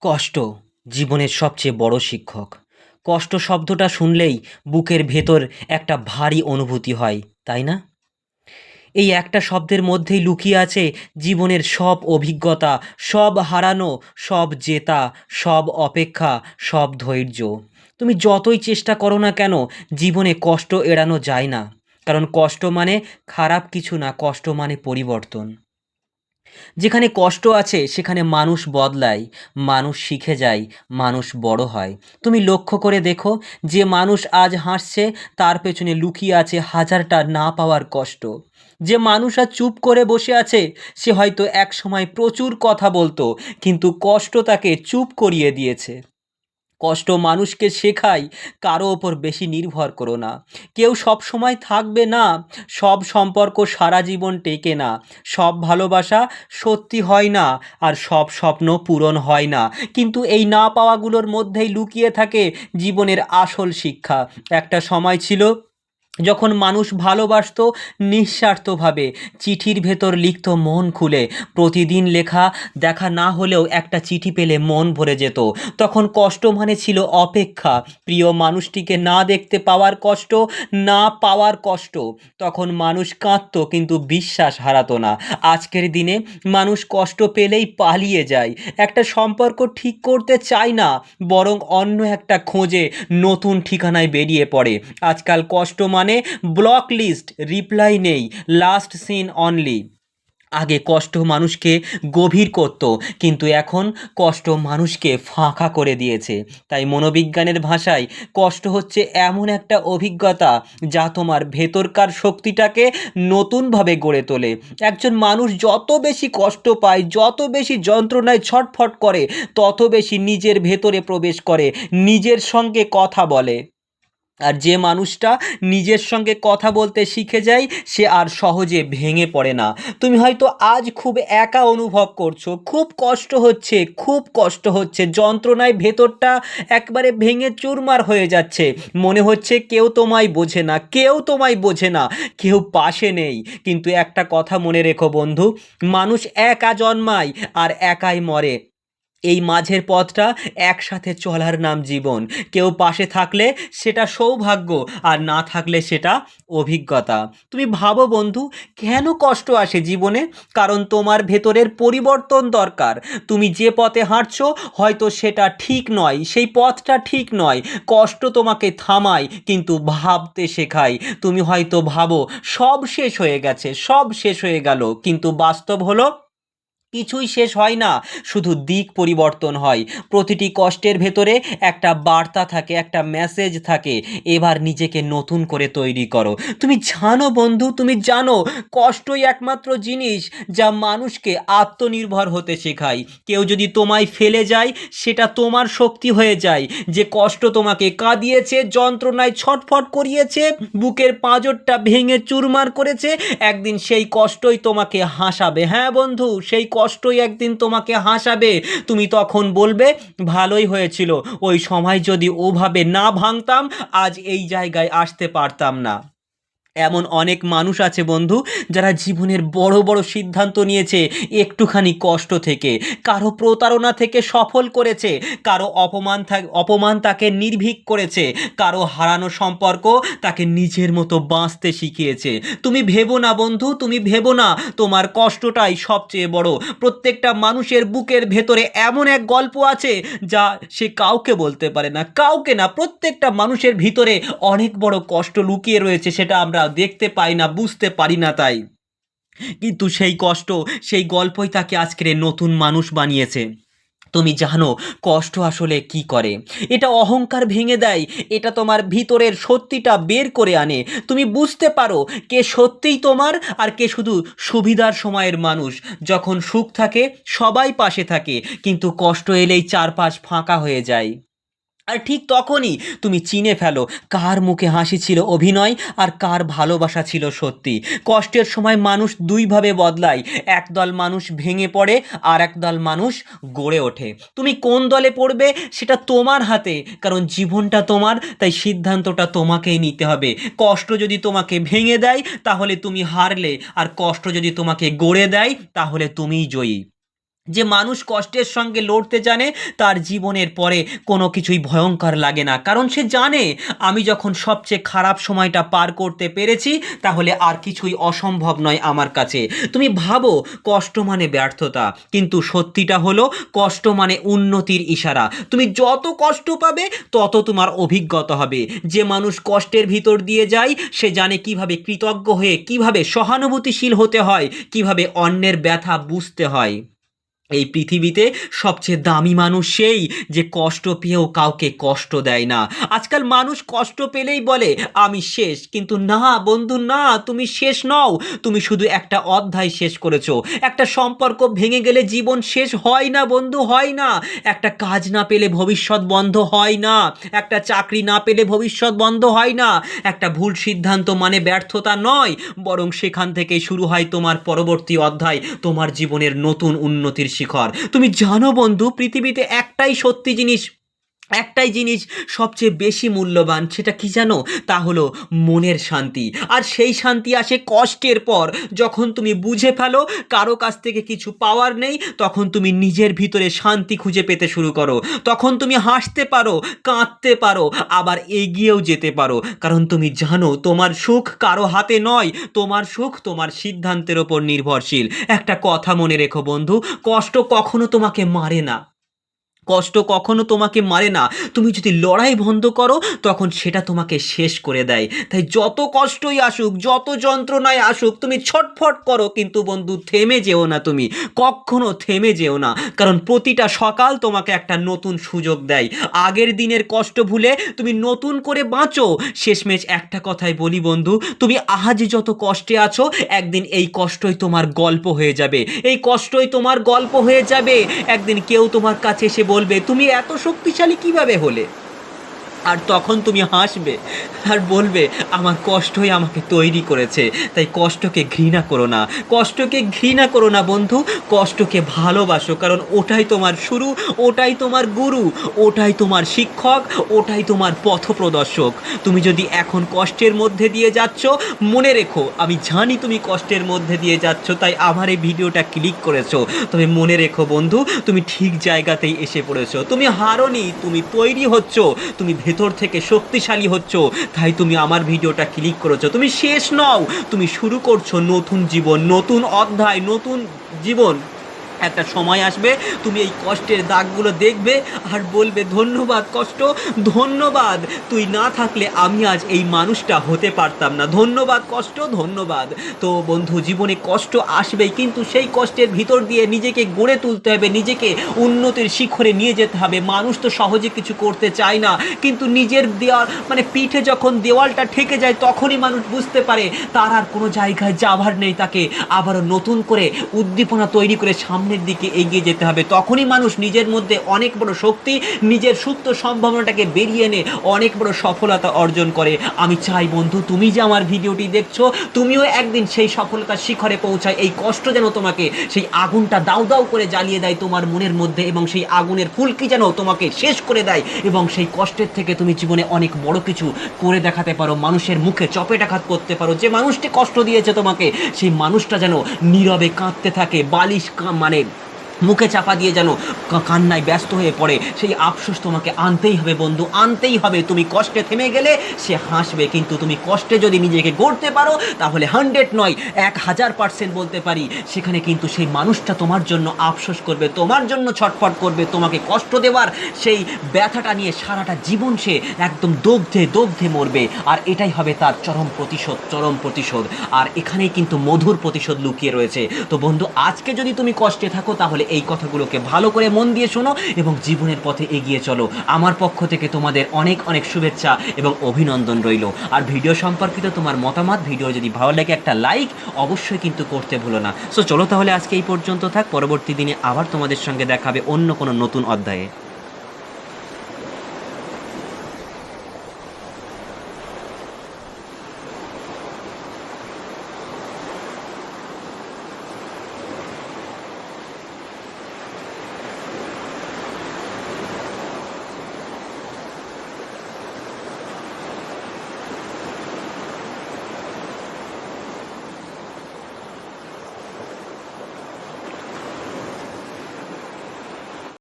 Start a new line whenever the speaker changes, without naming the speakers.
কষ্ট জীবনের সবচেয়ে বড় শিক্ষক। কষ্ট শব্দটা শুনলেই বুকের ভেতর একটা ভারী অনুভূতি হয়, তাই না? এই একটা শব্দের মধ্যেই লুকিয়ে আছে জীবনের সব অভিজ্ঞতা, সব হারানো, সব জেতা, সব অপেক্ষা, সব ধৈর্য। তুমি যতই চেষ্টা করো না কেন, জীবনে কষ্ট এড়ানো যায় না। কারণ কষ্ট মানে খারাপ কিছু না, কষ্ট মানে পরিবর্তন। যেখানে কষ্ট আছে, সেখানে মানুষ বদলায়। মানুষ শিখে যায়, মানুষ বড় হয়। তুমি লক্ষ্য করে দেখো, যে মানুষ আজ হাসছে, তার পেছনে লুকিয়ে আছে হাজারটা না পাওয়ার কষ্ট। যে মানুষ আর চুপ করে বসে আছে, সে হয়তো এক সময় প্রচুর কথা বলতো, কিন্তু কষ্ট তাকে চুপ করিয়ে দিয়েছে। কষ্ট মানুষকে শেখায়, কারও ওপর বেশি নির্ভর করো না। কেউ সব সময় থাকবে না, সব সম্পর্ক সারা জীবন টেকে না। সব ভালোবাসা সত্যি হয় না আর সব স্বপ্ন পূরণ হয় না। কিন্তু এই না পাওয়াগুলোর মধ্যেই লুকিয়ে থাকে জীবনের আসল শিক্ষা। একটা সময় ছিল যখন মানুষ ভালোবাসত নিঃস্বার্থভাবে, চিঠির ভেতর লিখত মন খুলে। প্রতিদিন লেখা দেখা না হলেও একটা চিঠি পেলে মন ভরে যেত। তখন কষ্ট মানে ছিল অপেক্ষা। প্রিয় মানুষটিকে না দেখতে পাওয়ার কষ্ট, না পাওয়ার কষ্ট। তখন মানুষ কাঁদতো কিন্তু বিশ্বাস হারাতো না। আজকের দিনে মানুষ কষ্ট পেলেই পালিয়ে যায়। একটা সম্পর্ক ঠিক করতে চায় না, বরং অন্য একটা খোঁজে নতুন ঠিকানায় বেরিয়ে পড়ে। আজকাল কষ্ট মানে ব্লক লিস্ট রিপ্লাই নেই লাস্ট সিন অনলি আগে কষ্ট মানুষকে গভীর করত, কিন্তু এখন কষ্ট মানুষকে ফাঁকা করে দিয়েছে। তাই মনোবিজ্ঞানের ভাষায় কষ্ট হচ্ছে এমন একটা অভিজ্ঞতা যা তোমার ভেতরকার শক্তিটাকে নতুনভাবে গড়ে তোলে। একজন মানুষ যত বেশি কষ্ট পায়, যত বেশি যন্ত্রণায় ছটফট করে, তত বেশি নিজের ভেতরে প্রবেশ করে, নিজের সঙ্গে কথা বলে। আর যে মানুষটা নিজের সঙ্গে কথা বলতে শিখে যায়, সে আর সহজে ভেঙে পড়ে না। তুমি হয়তো আজ খুব একা অনুভব করছ, খুব কষ্ট হচ্ছে, খুব কষ্ট হচ্ছে, যন্ত্রণায় ভেতরটা একবারে ভেঙে চুরমার হয়ে যাচ্ছে। মনে হচ্ছে কেউ তোমায় বোঝে না, কেউ তোমায় বোঝে না, কেউ পাশে নেই। কিন্তু একটা কথা মনে রেখো বন্ধু, মানুষ একা জন্মায় আর একাই মরে। এই মাঝের পথটা একসাথে চলার নাম জীবন। কেউ পাশে থাকলে সেটা সৌভাগ্য, আর না থাকলে সেটা অভিজ্ঞতা। তুমি ভাবো বন্ধু, কেন কষ্ট আসে জীবনে? কারণ তোমার ভেতরের পরিবর্তন দরকার। তুমি যে পথে হাঁটছো, হয়তো সেটা ঠিক নয়, সেই পথটা ঠিক নয়। কষ্ট তোমাকে থামায়, কিন্তু ভাবতে শেখায়। তুমি হয়তো ভাবো, সব শেষ হয়ে গেছে, সব শেষ হয়ে গেল, কিন্তু বাস্তব হলো কিছুই শেষ হয় না, শুধু দিক পরিবর্তন হয়। প্রতিটি কষ্টের ভেতরে একটা বার্তা থাকে, একটা মেসেজ থাকে। এবার নিজেকে নতুন করে তৈরি করো। তুমি জানো বন্ধু, তুমি জানো, কষ্টই একমাত্র জিনিস যা মানুষকে আত্মনির্ভর হতে শেখায়। কেউ যদি তোমায় ফেলে যায়, সেটা তোমার শক্তি হয়ে যায়। যে কষ্ট তোমাকে কাঁদিয়েছে, যন্ত্রণায় ছটফট করিয়েছে, বুকের পাঁজরটা ভেঙে চুরমার করেছে, একদিন সেই কষ্টই তোমাকে হাসাবে। হ্যাঁ বন্ধু, সেই কষ্টই একদিন তোমাকে হাসাবে। তুমি তখন বলবে, ভালোই হয়েছিল। ওই সময় যদি ওভাবে না ভাঙতাম, আজ এই জায়গায় আসতে পারতাম না। এমন অনেক মানুষ আছে বন্ধু, যারা জীবনের বড় বড় সিদ্ধান্ত নিয়েছে একটুখানি কষ্ট থেকে, কারও প্রতারণা থেকে সফল করেছে, কারও অপমান অপমান তাকে নির্ভীক করেছে, কারও হারানো সম্পর্ক তাকে নিজের মতো বাঁচতে শিখিয়েছে। তুমি ভেবো না বন্ধু, তুমি ভেবো না, তোমার কষ্টটাই সবচেয়ে বড়। প্রত্যেকটা মানুষের বুকের ভেতরে এমন এক গল্প আছে, যা সে কাউকে বলতে পারে না। কাউকে না, প্রত্যেকটা মানুষের ভিতরে অনেক বড় কষ্ট লুকিয়ে রয়েছে, সেটা আমরা দেখতে পাই না, বুঝতে পারি না তাই। কিন্তু সেই কষ্ট, সেই গল্পই তাকে আজকের নতুন মানুষ বানিয়েছে। তুমি জানো, কষ্ট আসলে কি করে? এটা অহংকার ভেঙে দেয়, এটা তোমার ভিতরের সত্যিটা বের করে আনে। তুমি বুঝতে পারো, কে সত্যিই তোমার আর কে শুধু সুবিধার সময়ের মানুষ। যখন সুখ থাকে, সবাই পাশে থাকে, কিন্তু কষ্ট এলেই চারপাশ ফাঁকা হয়ে যায়। আর ঠিক তখনই তুমি চিনে ফেলো কার মুখে হাসি ছিল অভিনয় আর কার ভালোবাসা ছিল সত্যি। কষ্টের সময় মানুষ দুইভাবে বদলায়, একদল মানুষ ভেঙে পড়ে আর একদল মানুষ গড়ে ওঠে। তুমি কোন দলে পড়বে সেটা তোমার হাতে, কারণ জীবনটা তোমার, তাই সিদ্ধান্তটা তোমাকেই নিতে হবে। কষ্ট যদি তোমাকে ভেঙে দেয়, তাহলে তুমি হারলে, আর কষ্ট যদি তোমাকে গড়ে দেয়, তাহলে তুমিই জয়ী। যে মানুষ কষ্টের সঙ্গে লড়তে জানে, তার জীবনের পরে কোনো কিছুই ভয়ঙ্কর লাগে না। কারণ সে জানে, আমি যখন সবচেয়ে খারাপ সময়টা পার করতে পেরেছি, তাহলে আর কিছুই অসম্ভব নয় আমার কাছে। তুমি ভাবো, কষ্ট মানে ব্যর্থতা, কিন্তু সত্যিটা হলো, কষ্ট মানে উন্নতির ইশারা। তুমি যত কষ্ট পাবে, তত তোমার অভিজ্ঞতা হবে। যে মানুষ কষ্টের ভিতর দিয়ে যায়, সে জানে কীভাবে কৃতজ্ঞ হয়ে, কীভাবে সহানুভূতিশীল হতে হয়, কীভাবে অন্যের ব্যথা বুঝতে হয়। এই পৃথিবীতে সবচেয়ে দামি মানুষ সেই যে কষ্ট পেয়েও কাউকে কষ্ট দেয় না। আজকাল মানুষ কষ্ট পেলেই বলে, আমি শেষ। কিন্তু না বন্ধু, না, তুমি শেষ নও। তুমি শুধু একটা অধ্যায় শেষ করেছ। একটা সম্পর্ক ভেঙে গেলে জীবন শেষ হয় না বন্ধু, হয় না। একটা কাজ না পেলে ভবিষ্যৎ বন্ধ হয় না। একটা চাকরি না পেলে ভবিষ্যৎ বন্ধ হয় না। একটা ভুল সিদ্ধান্ত মানে ব্যর্থতা নয়। বরং সেখান থেকে শুরু হয় তোমার পরবর্তী অধ্যায়, তোমার জীবনের নতুন উন্নতির শিখর। তুমি জানো বন্ধু পৃথিবীতে একটাই সত্যি জিনিস একটাই জিনিস সবচেয়ে বেশি মূল্যবান, সেটা কি জানো? তা হলো মনের শান্তি। আর সেই শান্তি আসে কষ্টের পর। যখন তুমি বুঝে ফেলো কারও কাছ থেকে কিছু পাওয়ার নেই, তখন তুমি নিজের ভিতরে শান্তি খুঁজে পেতে শুরু করো। তখন তুমি হাসতে পারো, কাঁদতে পারো, আবার এগিয়েও যেতে পারো। কারণ তুমি জানো, তোমার সুখ কারও হাতে নয়, তোমার সুখ তোমার সিদ্ধান্তের ওপর নির্ভরশীল। একটা কথা মনে রেখো বন্ধু, কষ্ট কখনো তোমাকে মারে না। কষ্ট কখনো তোমাকে মারে না। তুমি যদি লড়াই বন্ধ করো, তখন সেটা তোমাকে শেষ করে দেয়। তাই যত কষ্টই আসুক, যত যন্ত্রণায় আসুক, তুমি ছটফট করো কিন্তু বন্ধু, থেমে যেও না তুমি। কখনো থেমে যেও না। কারণ প্রতিটা সকাল তোমাকে একটা নতুন সুযোগ দেয়। আগের দিনের কষ্ট ভুলে তুমি নতুন করে বাঁচো। শেষমেশ একটা কথাই বলি বন্ধু, তুমি আজ যত কষ্টে আছো, একদিন এই কষ্টই তোমার গল্প হয়ে যাবে। এই কষ্টই তোমার গল্প হয়ে যাবে। একদিন কেউ তোমার কাছে এসে বলবে তুমি এত শক্তিশালী কীভাবে হলে? আর তখন তুমি হাসবে আর বলবে, আমার কষ্টই আমাকে তৈরি করেছে, তাই কষ্টকে ঘৃণা করো না। কষ্টকে ঘৃণা করো না বন্ধু, কষ্টকে ভালোবাসো, কারণ ওটাই তোমার শুরু, ওটাই তোমার গুরু, ওটাই তোমার শিক্ষক, ওটাই তোমার পথপ্রদর্শক। তুমি যদি এখন কষ্টের মধ্যে দিয়ে যাচ্ছ, মনে রেখো, আমি জানি তুমি কষ্টের মধ্যে দিয়ে যাচ্ছ, তাই আমার এই ভিডিওটা ক্লিক করেছ। তবে মনে রেখো বন্ধু, তুমি ঠিক জায়গাতেই এসে পড়েছো। তুমি হারনি, তুমি তৈরি হচ্ছ, তুমি ভেতর থেকে শক্তিশালী হচ্ছ। তাই তুমি আমার ভিডিওটা ক্লিক করেছ। তুমি শেষ নও। তুমি শুরু করছ নতুন জীবন, নতুন অধ্যায়, নতুন জীবন। একটা সময় আসবে, তুমি এই কষ্টের দাগগুলো দেখবে আর বলবে, ধন্যবাদ কষ্ট, ধন্যবাদ। তুই না থাকলে আমি আজ এই মানুষটা হতে পারতাম না। ধন্যবাদ কষ্ট, ধন্যবাদ। তো বন্ধু, জীবনে কষ্ট আসবেই, কিন্তু সেই কষ্টের ভিতর দিয়ে নিজেকে গড়ে তুলতে হবে, নিজেকে উন্নতির শিখরে নিয়ে যেতে হবে। মানুষ তো সহজে কিছু করতে চায় না, কিন্তু নিজের দেওয়াল মানে পিঠে যখন দেওয়ালটা ঠেকে যায়, তখনই মানুষ বুঝতে পারে তার আর কোনো জায়গায় যাবার নেই তাকে। আবারও নতুন করে উদ্দীপনা তৈরি করে সামনের দিকে এগিয়ে যেতে হবে। তখনই মানুষ নিজের মধ্যে অনেক বড় শক্তি, নিজের সুপ্ত সম্ভাবনাটাকে বেরিয়ে এনে অনেক বড় সফলতা অর্জন করে। আমি চাই বন্ধু, তুমি যে আমার ভিডিওটি দেখছ, তুমিও একদিন সেই সফলতার শিখরে পৌঁছায়। এই কষ্ট যেন তোমাকে সেই আগুনটা দাউ দাউ করে জ্বালিয়ে দেয় তোমার মনের মধ্যে এবং সেই আগুনের ফুলকি যেন তোমাকে শেষ করে দেয় এবং সেই কষ্টের থেকে তুমি জীবনে অনেক বড় কিছু করে দেখাতে পারো, মানুষের মুখে চপেটাঘাত করতে পারো। যে মানুষটি কষ্ট দিয়েছে তোমাকে, সেই মানুষটা যেন নীরবে কাঁদতে থাকে, বালিশ কা- মানে মুখে চাপা দিয়ে যেন কান্নায় ব্যস্ত হয়ে পড়ে, সেই আফসোস তোমাকে আনতেই হবে বন্ধু, আনতেই হবে। তুমি কষ্টে থেমে গেলে সে হাসবে, কিন্তু তুমি কষ্টে যদি নিজেকে গড়তে পারো, তাহলে হান্ড্রেড নয়, এক হাজার পার্সেন্ট বলতে পারি, সেখানে কিন্তু সেই মানুষটা তোমার জন্য আফসোস করবে, তোমার জন্য ছটফট করবে, তোমাকে কষ্ট দেওয়ার সেই ব্যথাটা নিয়ে সারাটা জীবন সে একদম দগ্ধে দগ্ধে মরবে। আর এটাই হবে তার চরম প্রতিশোধ চরম প্রতিশোধ। আর এখানেই কিন্তু মধুর প্রতিশোধ লুকিয়ে রয়েছে। তো বন্ধু, আজকে যদি তুমি কষ্টে থাকো, তাহলে এই কথাগুলোকে ভালো করে মন দিয়ে শোনো এবং জীবনের পথে এগিয়ে চলো। আমার পক্ষ থেকে তোমাদের অনেক অনেক শুভেচ্ছা এবং অভিনন্দন রইল। আর ভিডিও সম্পর্কিত তোমার মতামত, ভিডিও যদি ভালো লাগে একটা লাইক অবশ্যই কিন্তু করতে ভুলো না। সো চলো তাহলে আজকে এই পর্যন্ত থাক। পরবর্তী দিনে আবার তোমাদের সঙ্গে দেখাবে অন্য কোনো নতুন অধ্যায়ে।